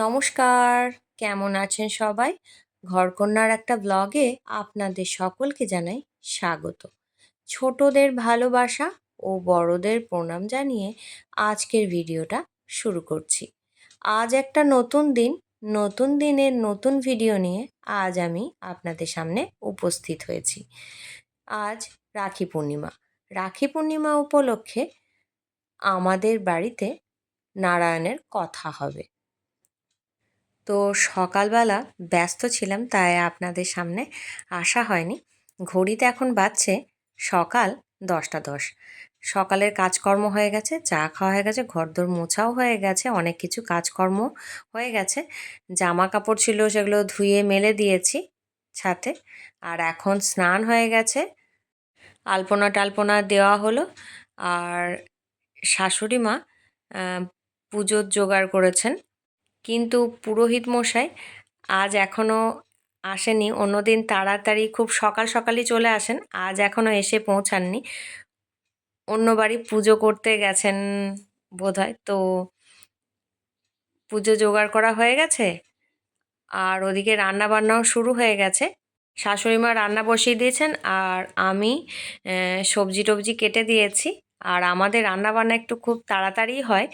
নমস্কার, কেমন আছেন সবাই? ঘরকন্যার একটা ব্লগে আপনাদের সকলকে জানাই স্বাগত। ছোটদের ভালোবাসা ও বড়দের প্রণাম জানিয়ে আজকের ভিডিওটা শুরু করছি। আজ একটা নতুন দিন, নতুন দিনের নতুন ভিডিও নিয়ে আজ আমি আপনাদের সামনে উপস্থিত হয়েছি। আজ রাখি পূর্ণিমা। রাখি পূর্ণিমা উপলক্ষে আমাদের বাড়িতে নারায়ণের কথা হবে। তো সকালবেলা ব্যস্ত ছিলাম, তাই আপনাদের সামনে আসা হয়নি। ঘড়িতে এখন বাজছে সকাল দশটা দশ। সকালের কাজকর্ম হয়ে গেছে, চা খাওয়া হয়ে গেছে, ঘরদোর মোছাও হয়ে গেছে, অনেক কিছু কাজকর্ম হয়ে গেছে। জামা কাপড় ছিল সেগুলো ধুয়ে মেলে দিয়েছি ছাতে আর এখন স্নান হয়ে গেছে। আলপনা টালপনা দেওয়া হলো, আর শাশুড়ি মা পুজোর জোগাড় করেছেন। কিন্তু পুরোহিত মশাই আজ এখনও আসেনি অন্যদিন তাড়াতাড়ি খুব সকাল সকালই চলে আসেন। আজ এখনও এসে পৌঁছাননি। অন্য বাড়ি পুজো করতে গেছেন বোধহয়। তো পুজো জোগাড় করা হয়ে গেছে? আর ওদিকে রান্না বান্নাও শুরু হয়ে গেছে। শাশুড়ি মা রান্না বসিয়ে দিয়েছেন আর আমি সবজি টবজি কেটে দিয়েছি। আর আমাদের রান্নাবান্না একটু খুব তাড়াতাড়ি হয়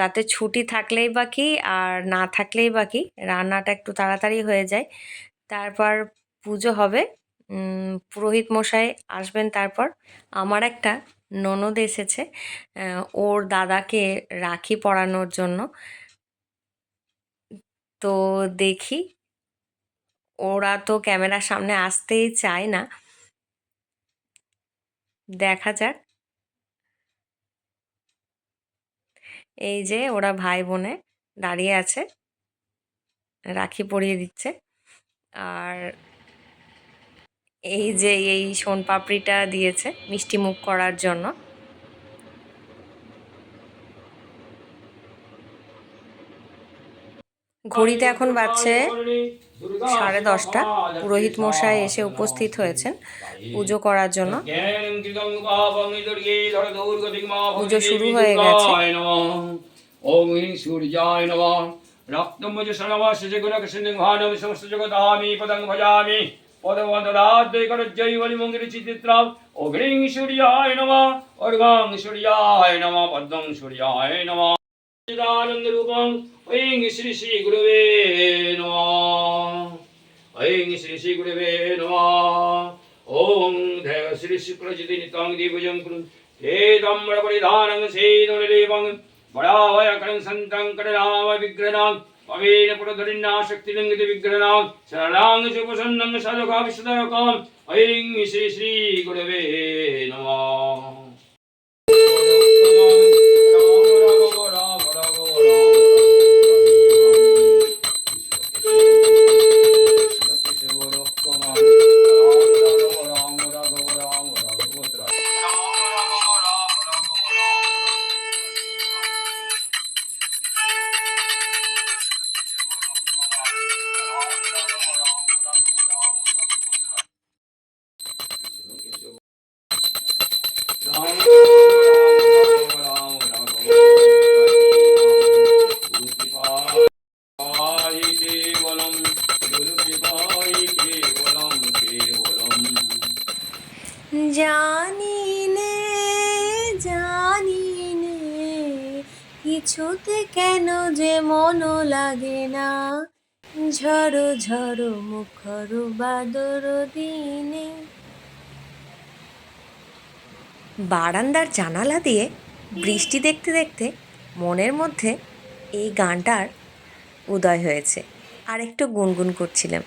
তাতে ছুটি থাকলেই বা কি আর না থাকলেই বা কি রান্নাটা একটু তাড়াতাড়ি হয়ে যায়। তারপর পুজো হবে পুরোহিত মশাই আসবেন তারপর। আমার একটা ননদ এসেছে ওর দাদাকে রাখি পরানোর জন্য। তো দেখি, ওরা তো ক্যামেরার সামনে আসতেই চায় না। দেখা যাক। এই যে ওরা ভাই বোনে দাঁড়িয়ে আছে। রাখি পরিয়ে দিচ্ছে। আর এই যে এই সোনপাপড়িটা দিয়েছে মিষ্টি মুখ করার জন্য। ঘড়িতে এখন বাজছে সাড়ে দশটা। পুরোহিত মশাই এসে উপস্থিত হয়েছেন পুজো করার জন্য। পুজো শুরু হয়ে গেছে। ওম হিং সূর্যায় নমঃ। রক্তমুজ সর্বস্য গুণকসিংহানম সমস্ত জগদামি পদং ভজামি। পদবন্দরাদ্বৈকরজ্জৈবলিমঙ্গির চিত্রাম অগ্নিং সূর্যায় নমঃ। অর্ঘং সূর্যায় নমঃ। পদ্মং সূর্যায় নমঃ। চিদানন্দ রূপং ঐং শ্রী শ্রী গুরুবে নমঃ ঐং শ্রী শ্রী গুরুবে নমঃ ওম দেব শ্রী শুক্লজিতি নিত্যং দিবজং কুরু হে দম্র পরিধানং সেদুরদেবং বড়াভয়করং সন্तं করণাম বিগ্রহণাম পবেন পুরধরিণা শক্তিলিঙ্গিতি বিগ্রহণাম শরণাং কিছুতে কেন যে মনো লাগে না? ঝড়ো ঝড়ো মুখর বাদর দিনে। বারান্দার জানালা দিয়ে বৃষ্টি দেখতে দেখতে মনের মধ্যে এই গানটার উদয় হয়েছে। আর একটু গুনগুন করছিলাম।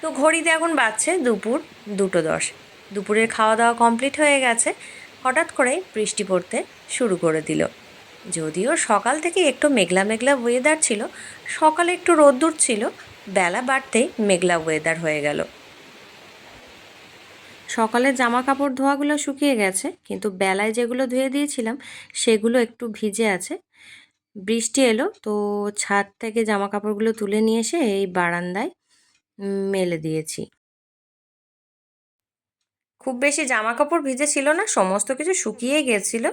তো ঘড়িতে এখন বাজছে দুপুর দুটো দশ। দুপুরের খাওয়া দাওয়া কমপ্লিট হয়ে গেছে। হঠাৎ করে বৃষ্টি পড়তে শুরু করে দিল। যদিও সকাল থেকে একটু মেঘলা মেঘলা ওয়েদার ছিল, সকালে একটু রোদ্দুর ছিল, বেলা বাড়তেই মেঘলা ওয়েদার হয়ে গেল। সকালে জামা কাপড় ধোয়াগুলো শুকিয়ে গেছে, কিন্তু বেলায় যেগুলো ধুয়ে দিয়েছিলাম, সেগুলো একটু ভিজে আছে। বৃষ্টি এলো, তো ছাদ থেকে জামা কাপড়গুলো তুলে নিয়ে এসে এই বারান্দায় মেলে দিয়েছি। খুব বেশি জামা কাপড় ভিজে ছিল না, সমস্ত কিছু শুকিয়ে গেছিল।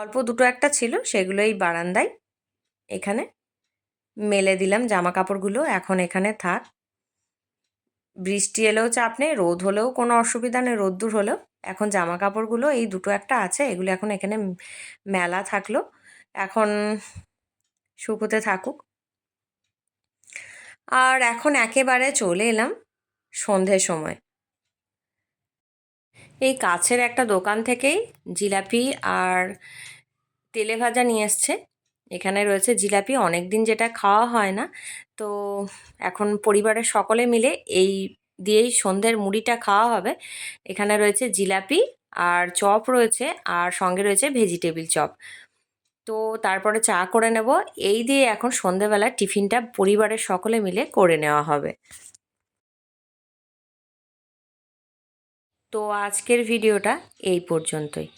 অল্প দুটো একটা ছিল সেগুলো এই বারান্দায় এখানে মেলে দিলাম জামা কাপড়গুলো এখন এখানে থাক। বৃষ্টি এলেও চাপ নেই, রোদ হলেও কোনো অসুবিধা নেই, রোদ্দুর হলেও। এখন জামা কাপড়গুলো এই দুটো একটা আছে, এগুলো এখন এখানে মেলা থাকল। এখন শুকোতে থাকুক। আর এখন একেবারে চলে এলাম সন্ধ্যের সময়। এই কাছের একটা দোকান থেকেই জিলাপি আর তেলে ভাজা নিয়ে এসছে। এখানে রয়েছে জিলাপি অনেক দিন যেটা খাওয়া হয় না। তো এখন পরিবারের সকলে মিলে এই দিয়েই সন্ধ্যের মুড়িটা খাওয়া হবে। এখানে রয়েছে জিলাপি আর চপ রয়েছে আর সঙ্গে রয়েছে ভেজিটেবিল চপ। তো তারপরে চা করে নেব। এই দিয়ে এখন সন্ধেবেলা টিফিনটা পরিবারের সকলে মিলে করে নেওয়া হবে। তো আজকের ভিডিওটা এই পর্যন্তই।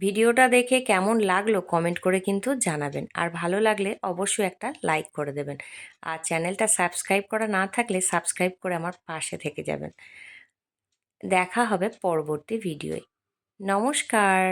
ভিডিওটা দেখে কেমন লাগল কমেন্ট করে কিন্তু জানাবেন। আর ভালো লাগলে অবশ্যই একটা লাইক করে দেবেন। আর চ্যানেলটা সাবস্ক্রাইব করা না থাকলে সাবস্ক্রাইব করে আমার পাশে থেকে যাবেন। দেখা হবে পরবর্তী ভিডিওয়। নমস্কার।